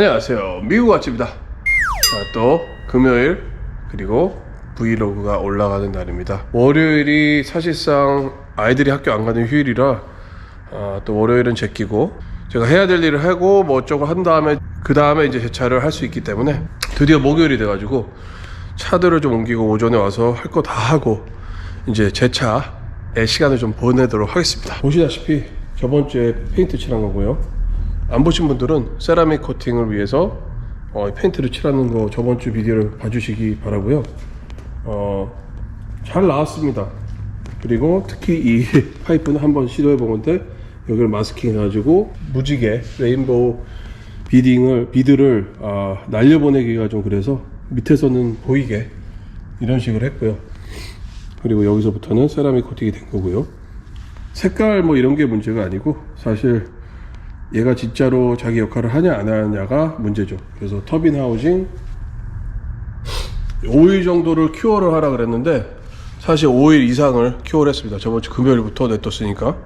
안녕하세요. 미국 아침입니다. 자, 또 금요일 그리고 브이로그가 올라가는 날입니다. 월요일이 사실상 아이들이 학교 안 가는 휴일이라 아, 또 월요일은 제끼고 제가 해야 될 일을 하고 뭐 어쩌고 한 다음에 그 다음에 이제 세차를 할 수 있기 때문에 드디어 목요일이 돼가지고 차들을 좀 옮기고 오전에 와서 할 거 다 하고 이제 제 차에 시간을 좀 보내도록 하겠습니다. 보시다시피 저번 주에 페인트 칠한 거고요. 안 보신 분들은 세라믹 코팅을 위해서 어, 페인트를 칠하는 거 저번 주 비디오를 봐주시기 바라고요. 어, 잘 나왔습니다. 그리고 특히 이 파이프는 한번 시도해 본 건데 여기를 마스킹 해가지고 무지개 레인보우 비딩을 비드를 아, 날려보내기가 좀 그래서 밑에서는 보이게 이런 식으로 했고요. 그리고 여기서부터는 세라믹 코팅이 된 거고요. 색깔 뭐 이런 게 문제가 아니고 사실 얘가 진짜로 자기 역할을 하냐 안 하냐가 문제죠. 그래서 터빈 하우징 5일 정도를 큐어를 하라 그랬는데 사실 5일 이상을 큐어를 했습니다. 저번 주 금요일부터 냅뒀으니까.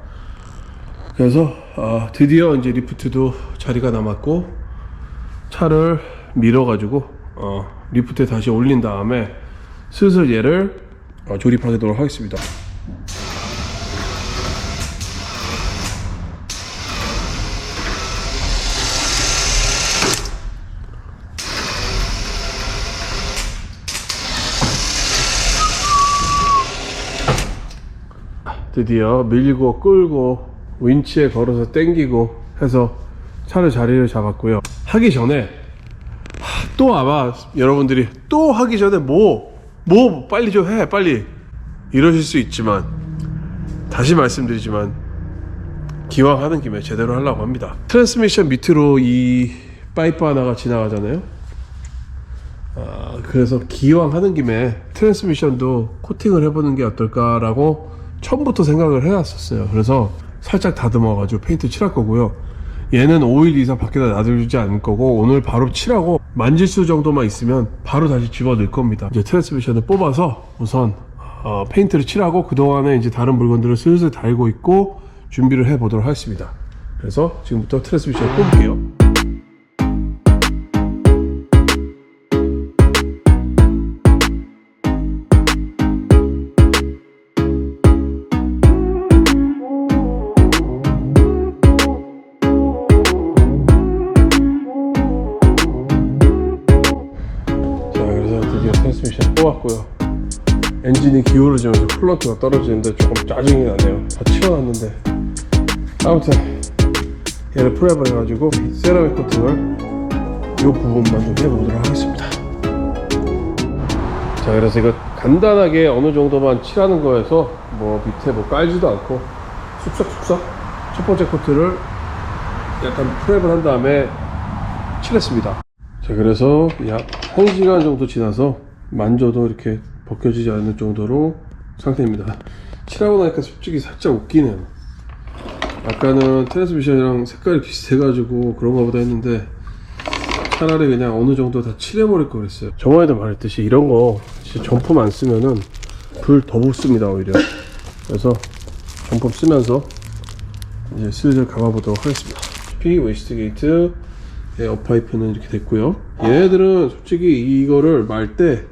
그래서 아, 드디어 이제 리프트도 자리가 남았고 차를 밀어가지고 어, 리프트에 다시 올린 다음에 슬슬 얘를 어, 조립하도록 하겠습니다. 드디어 밀고 끌고 윈치에 걸어서 땡기고 해서 차를 자리를 잡았고요. 하기 전에 하, 또 아마 여러분들이 또 하기 전에 뭐, 뭐 빨리 좀 해, 빨리 이러실 수 있지만 다시 말씀드리지만 기왕 하는 김에 제대로 하려고 합니다. 트랜스미션 밑으로 이 파이프 하나가 지나가잖아요. 아, 그래서 기왕 하는 김에 트랜스미션도 코팅을 해보는 게 어떨까라고 처음부터 생각을 해놨었어요. 그래서 살짝 다듬어가지고 페인트 칠할 거고요. 얘는 5일 이상 밖에다 놔두지 않을 거고 오늘 바로 칠하고 만질 수 정도만 있으면 바로 다시 집어넣을 겁니다. 이제 트랜스미션을 뽑아서 우선 어, 페인트를 칠하고 그 동안에 이제 다른 물건들을 슬슬 달고 있고 준비를 해 보도록 하겠습니다. 그래서 지금부터 트랜스미션을 뽑을게요. 뽑았고요. 엔진이 기울어지면서 쿨런트가 떨어지는데 조금 짜증이 나네요. 다 치워놨는데. 아무튼 얘를 해가지고 세라믹 코팅을 이 부분만 좀 해보도록 하겠습니다. 자 그래서 이거 간단하게 어느 정도만 칠하는 거에서 뭐 밑에 뭐 깔지도 않고 쑥싹쑥싹 첫 번째 코트를 약간 프랩을 한 다음에 칠했습니다. 자 그래서 약 1시간 정도 지나서 만져도 이렇게 벗겨지지 않을 정도로 상태입니다. 칠하고 나니까 솔직히 살짝 웃기네요. 아까는 트랜스미션이랑 색깔이 비슷해가지고 그런가 보다 했는데 차라리 그냥 어느 정도 다 칠해버릴 걸 그랬어요. 저번에도 말했듯이 이런 거 진짜 정품 안 쓰면은 불 더 붙습니다 오히려. 그래서 정품 쓰면서 이제 슬슬 감아보도록 하겠습니다. P 웨스트 게이트 예, 이렇게 됐고요. 얘네들은 솔직히 이거를 말때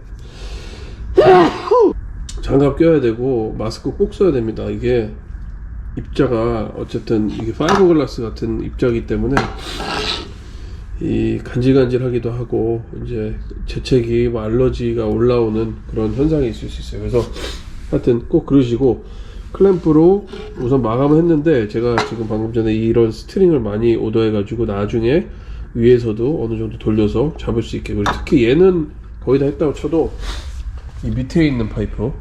장갑 껴야 되고 마스크 꼭 써야 됩니다. 이게 입자가 어쨌든 이게 파이버글라스 같은 입자이기 때문에 이 간질간질하기도 하고 이제 재채기, 뭐 알러지가 올라오는 그런 현상이 있을 수 있어요. 그래서 하여튼 꼭 그러시고 클램프로 우선 마감을 했는데 제가 지금 방금 전에 이런 스트링을 많이 오더해가지고 나중에 위에서도 어느 정도 돌려서 잡을 수 있게 그리고 특히 얘는 거의 다 했다고 쳐도 이 밑에 있는 파이프.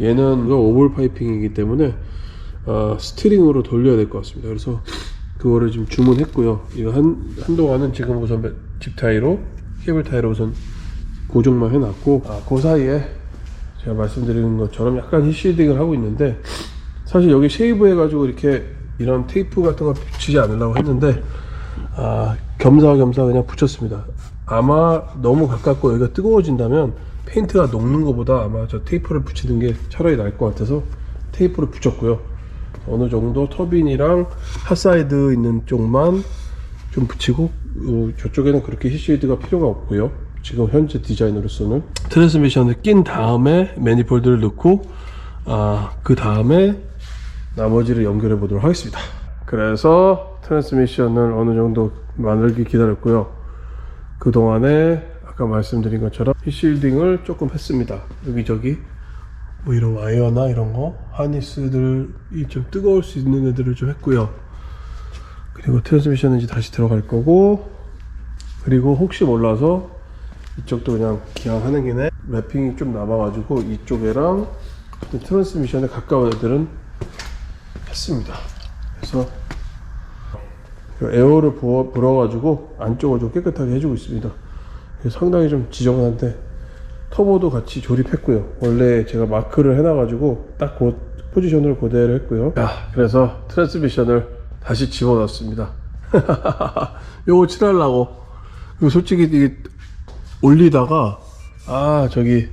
얘는 오볼 파이핑이기 때문에 아, 스트링으로 돌려야 될 것 같습니다. 그래서 그거를 지금 주문했고요. 이거 한, 한동안은 지금 우선 집 타이로 케이블 타이로 우선 고정만 해놨고 아, 그 사이에 제가 말씀드리는 것처럼 약간 히시딩을 하고 있는데 사실 여기 쉐이브 해가지고 이렇게 이런 테이프 같은 거 붙이지 않으려고 했는데 아, 겸사겸사 그냥 붙였습니다. 아마 너무 가깝고 여기가 뜨거워진다면 페인트가 녹는 것보다 아마 저 테이프를 붙이는 게 차라리 나을 것 같아서 테이프를 붙였고요. 어느 정도 터빈이랑 핫사이드 있는 쪽만 좀 붙이고 어, 저쪽에는 그렇게 히시드가 필요가 없고요. 지금 현재 디자인으로서는 트랜스미션을 낀 다음에 매니폴드를 넣고 아, 그 다음에 나머지를 연결해 보도록 하겠습니다. 그래서 트랜스미션을 어느 정도 만들기 기다렸고요. 그 동안에 아까 말씀드린 것처럼 히실딩을 조금 했습니다. 여기저기 뭐 이런 와이어나 이런 거 하니스들이 좀 뜨거울 수 있는 애들을 좀 했고요. 그리고 트랜스미션은 이제 다시 들어갈 거고 그리고 혹시 몰라서 이쪽도 그냥 기왕 하는 김에 랩핑이 좀 남아가지고 이쪽에랑 트랜스미션에 가까운 애들은 했습니다. 그래서 그 에어를 불어가지고 안쪽을 좀 깨끗하게 해주고 있습니다. 상당히 좀 지저분한데 터보도 같이 조립했고요. 원래 제가 마크를 해놔가지고 딱 그 포지션을 그대로 했고요. 야, 그래서 트랜스미션을 다시 집어넣었습니다. 요거 칠하려고. 이거 솔직히 이게 올리다가 아 저기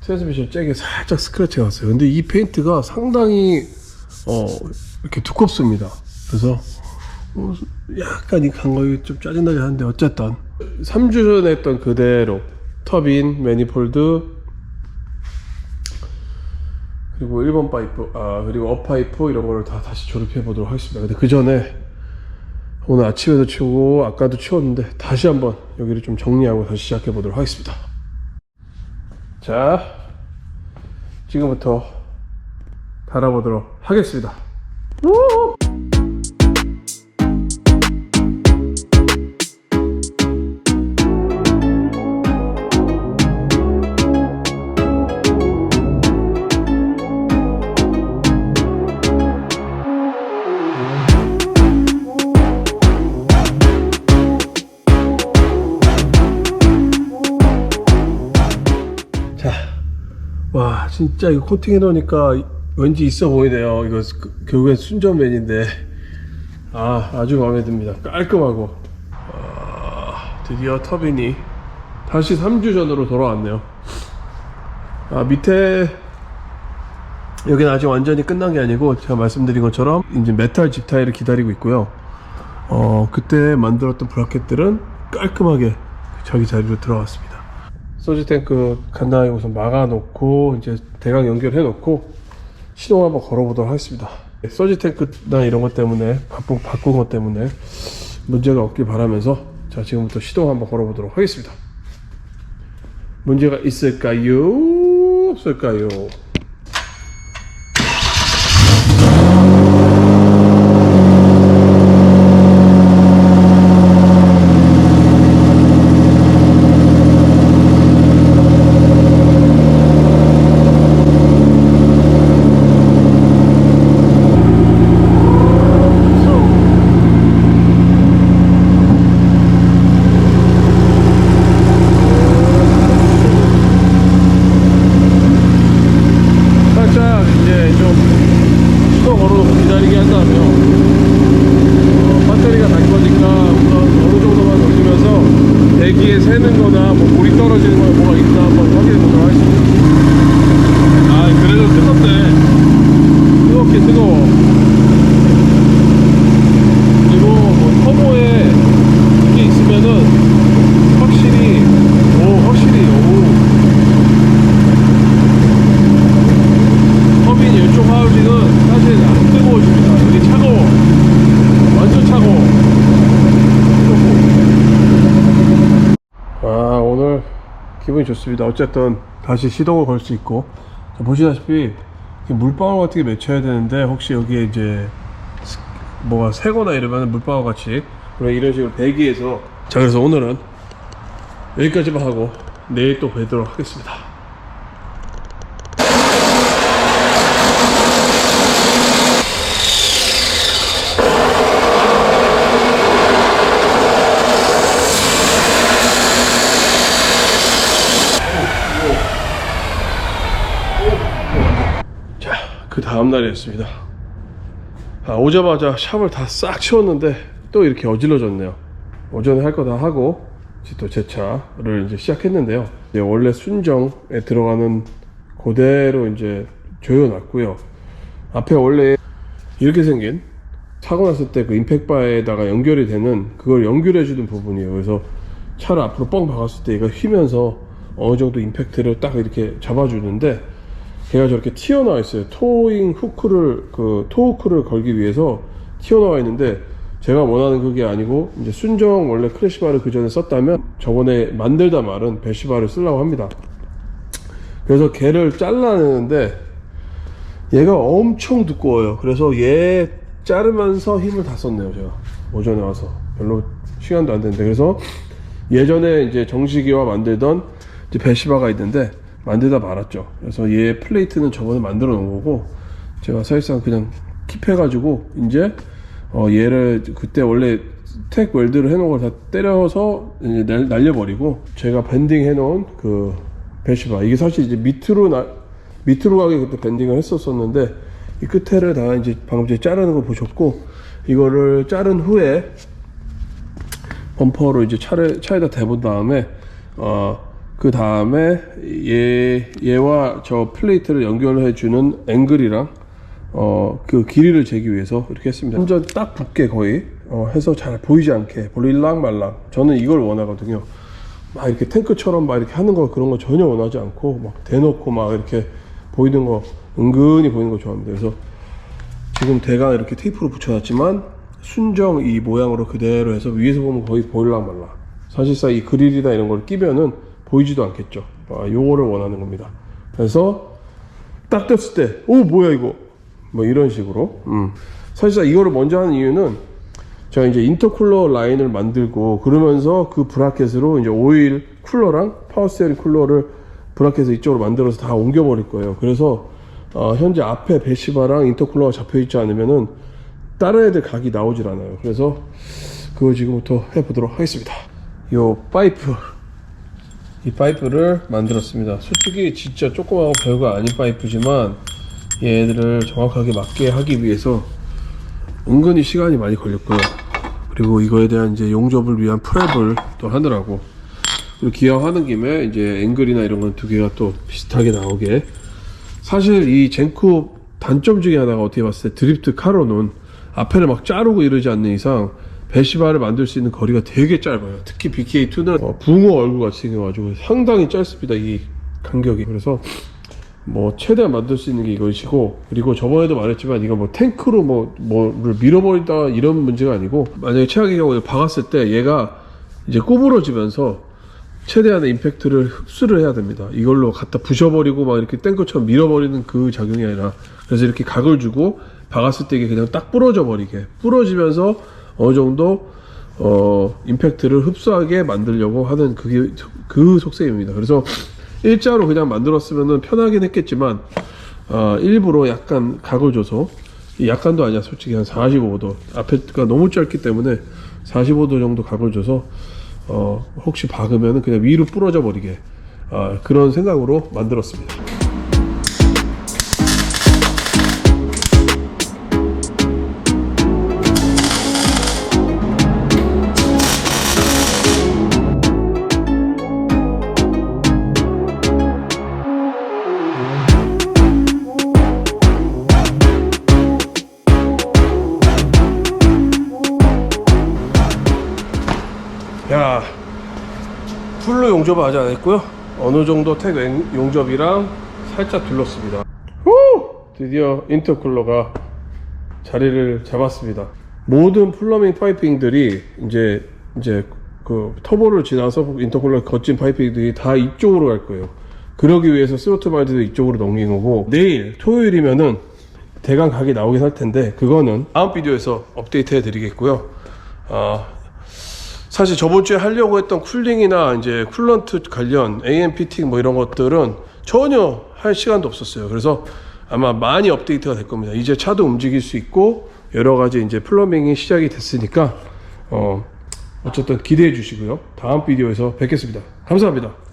트랜스미션 잭에 살짝 스크래치가 왔어요. 근데 이 페인트가 상당히 어 이렇게 두껍습니다. 그래서 어, 약간 이 간거이 좀 짜증나게 하는데 어쨌든 3주 전에 했던 그대로 터빈, 매니폴드 그리고 1번 파이프 아 그리고 업파이프 이런 거를 다 다시 조립해 보도록 하겠습니다. 근데 그 전에 오늘 아침에도 치우고 아까도 치웠는데 다시 한번 여기를 좀 정리하고 다시 시작해 보도록 하겠습니다. 자 지금부터 달아보도록 하겠습니다. 진짜 이거 코팅해 놓으니까 왠지 있어 보이네요. 이거 그- 결국엔 순전맨인데 아 아주 마음에 듭니다. 깔끔하고 아, 드디어 터빈이 다시 3주 전으로 돌아왔네요. 아 밑에 여기는 아직 완전히 끝난 게 아니고 제가 말씀드린 것처럼 이제 메탈 집 타일을 기다리고 있고요. 어 그때 만들었던 브라켓들은 깔끔하게 자기 자리로 들어왔습니다. 소지 탱크 간단하게 우선 막아놓고 이제 대강 연결해 놓고 시동 한번 걸어보도록 하겠습니다. 소지 탱크나 이런 것 때문에 바꾼, 바꾼 것 때문에 문제가 없길 바라면서 자 지금부터 시동 한번 걸어보도록 하겠습니다. 문제가 있을까요? 없을까요? 살짝 이제 좀 시동 걸어놓고 기다리게 한다면 어, 배터리가 달 거니까 우선 어느 정도만 돌리면서 대기에 새는 거나 뭐 물이 떨어지는 거 뭐가 있나 한번 확인해 보도록 하겠습니다 아 그래도 뜨겁네 뜨거워 그리고 뭐 터보에 이게 있으면은 확실히 오 확실히 오 터빈 이쪽 하우징은 사실 안 뜨거워집니다. 여기 차가워. 완전 차가워. 아, 오늘 기분이 좋습니다. 어쨌든 다시 시동을 걸 수 있고. 자, 보시다시피 물방울 같은 게 맺혀야 되는데 혹시 여기에 이제 스- 뭐가 새거나 이러면 물방울 같이 이런 식으로 배기해서 자 그래서 오늘은 여기까지만 하고 내일 또 뵈도록 하겠습니다. 자, 그 다음 날이었습니다. 아, 오자마자 샵을 다 싹 치웠는데 또 이렇게 어질러졌네요. 오전에 할 거 다 하고 또 제 차를 이제 시작했는데요. 이제 원래 순정에 들어가는 그대로 이제 조여놨고요. 앞에 원래 이렇게 생긴 사고 났을 때 그 임팩바에다가 연결이 되는 그걸 연결해 주는 부분이에요. 그래서 차를 앞으로 뻥 박았을 때 얘가 휘면서 어느 정도 임팩트를 딱 이렇게 잡아주는데 걔가 저렇게 튀어나와 있어요. 토잉 후크를 그 토후크를 걸기 위해서 튀어나와 있는데 제가 원하는 그게 아니고 이제 순정 원래 크래시바를 그 전에 썼다면 저번에 만들다 말은 배시바를 쓰려고 합니다. 그래서 걔를 잘라내는데 얘가 엄청 두꺼워요. 그래서 얘 자르면서 힘을 다 썼네요, 제가. 오전에 와서. 별로 시간도 안 됐는데. 그래서 예전에 이제 정식이와 만들던 이제 배시바가 있는데 만들다 말았죠. 그래서 얘 플레이트는 저번에 만들어 놓은 거고 제가 사실상 그냥 킵해가지고 이제 어 얘를 그때 원래 택 웰드를 해놓은 걸 다 때려서 이제 날, 날려버리고 제가 밴딩 해놓은 그 배시바 이게 사실 이제 밑으로 나, 밑으로 가게 그때 밴딩을 했었었는데 이 끝에를 다 이제 방금 전에 자르는 거 보셨고 이거를 자른 후에 범퍼로 이제 차를 차에다 대본 다음에 어 그 다음에 얘 얘와 저 플레이트를 연결해 주는 앵글이랑 어 그 길이를 재기 위해서 이렇게 했습니다. 완전 딱 붙게 거의 어 해서 잘 보이지 않게 볼릴랑 말랑 저는 이걸 원하거든요. 막 이렇게 탱크처럼 막 이렇게 하는 거 그런 거 전혀 원하지 않고 막 대놓고 막 이렇게 보이는 거 은근히 보이는 거 좋아합니다. 그래서 지금 대강 이렇게 테이프로 붙여놨지만 순정 이 모양으로 그대로 해서 위에서 보면 거의 보일랑 말라. 사실상 이 그릴이나 이런 걸 끼면은 보이지도 않겠죠. 아, 요거를 원하는 겁니다. 그래서 딱 떴을 때, 오 뭐야 이거, 뭐 이런 식으로. 음. 사실상 이거를 먼저 하는 이유는 제가 이제 인터쿨러 라인을 만들고 그러면서 그 브라켓으로 이제 오일 쿨러랑 파워스티어링 쿨러를 브라켓을 이쪽으로 만들어서 다 옮겨버릴 거예요. 그래서 어, 현재 앞에 배시바랑 인터쿨러가 잡혀 있지 않으면은 다른 애들 각이 나오질 않아요. 그래서 그거 지금부터 해보도록 하겠습니다. 요 파이프 이 파이프를 만들었습니다. 솔직히 진짜 조그마하고 별거 아닌 파이프지만 얘들을 정확하게 맞게 하기 위해서 은근히 시간이 많이 걸렸고요. 그리고 이거에 대한 이제 용접을 위한 프랩을 또 하느라고 그리고 기왕하는 김에 이제 앵글이나 이런 건 두 개가 또 비슷하게 나오게 사실 이 젠쿠 단점 중에 하나가 어떻게 봤을 때 드리프트 카로는 앞에를 막 자르고 이러지 않는 이상 배시바를 만들 수 있는 거리가 되게 짧아요. 특히 BK2는 어, 붕어 얼굴 같이 생겨가지고 상당히 짧습니다. 이 간격이. 그래서 뭐 최대한 만들 수 있는 게 이것이고 그리고 저번에도 말했지만 이거 뭐 탱크로 뭐 뭐를 밀어버린다 이런 문제가 아니고 만약에 최악의 경우에 박았을 때 얘가 이제 구부러지면서 최대한의 임팩트를 흡수를 해야 됩니다. 이걸로 갖다 부셔버리고 막 이렇게 탱크처럼 밀어버리는 그 작용이 아니라 그래서 이렇게 각을 주고 박았을 때 이게 그냥 딱 부러져 버리게 부러지면서 어느 정도 어 임팩트를 흡수하게 만들려고 하는 그게 그 속셈입니다. 그래서 일자로 그냥 만들었으면 편하긴 했겠지만 어, 일부러 약간 각을 줘서 이 약간도 아니야 솔직히 한 45도 앞에가 너무 짧기 때문에 45도 정도 각을 줘서 어, 혹시 박으면 그냥 위로 부러져 버리게 어, 그런 생각으로 만들었습니다. 풀로 용접을 아직 안 했고요. 어느 정도 택 용- 용접이랑 살짝 둘렀습니다. 후! 드디어 인터쿨러가 자리를 잡았습니다. 모든 플러밍 파이핑들이 이제 이제 그 터보를 지나서 인터쿨러 거친 파이핑들이 다 이쪽으로 갈 거예요. 그러기 위해서 스로트 말드도 이쪽으로 넘긴 거고 내일 토요일이면은 대강 각이 나오긴 할 텐데 그거는 다음 비디오에서 업데이트 해 드리겠고요. 아, 사실 저번 주에 하려고 했던 쿨링이나 이제 쿨런트 관련 AM 피팅 뭐 이런 것들은 전혀 할 시간도 없었어요. 그래서 아마 많이 업데이트가 될 겁니다. 이제 차도 움직일 수 있고 여러 가지 이제 플러밍이 시작이 됐으니까 어 어쨌든 기대해 주시고요. 다음 비디오에서 뵙겠습니다. 감사합니다.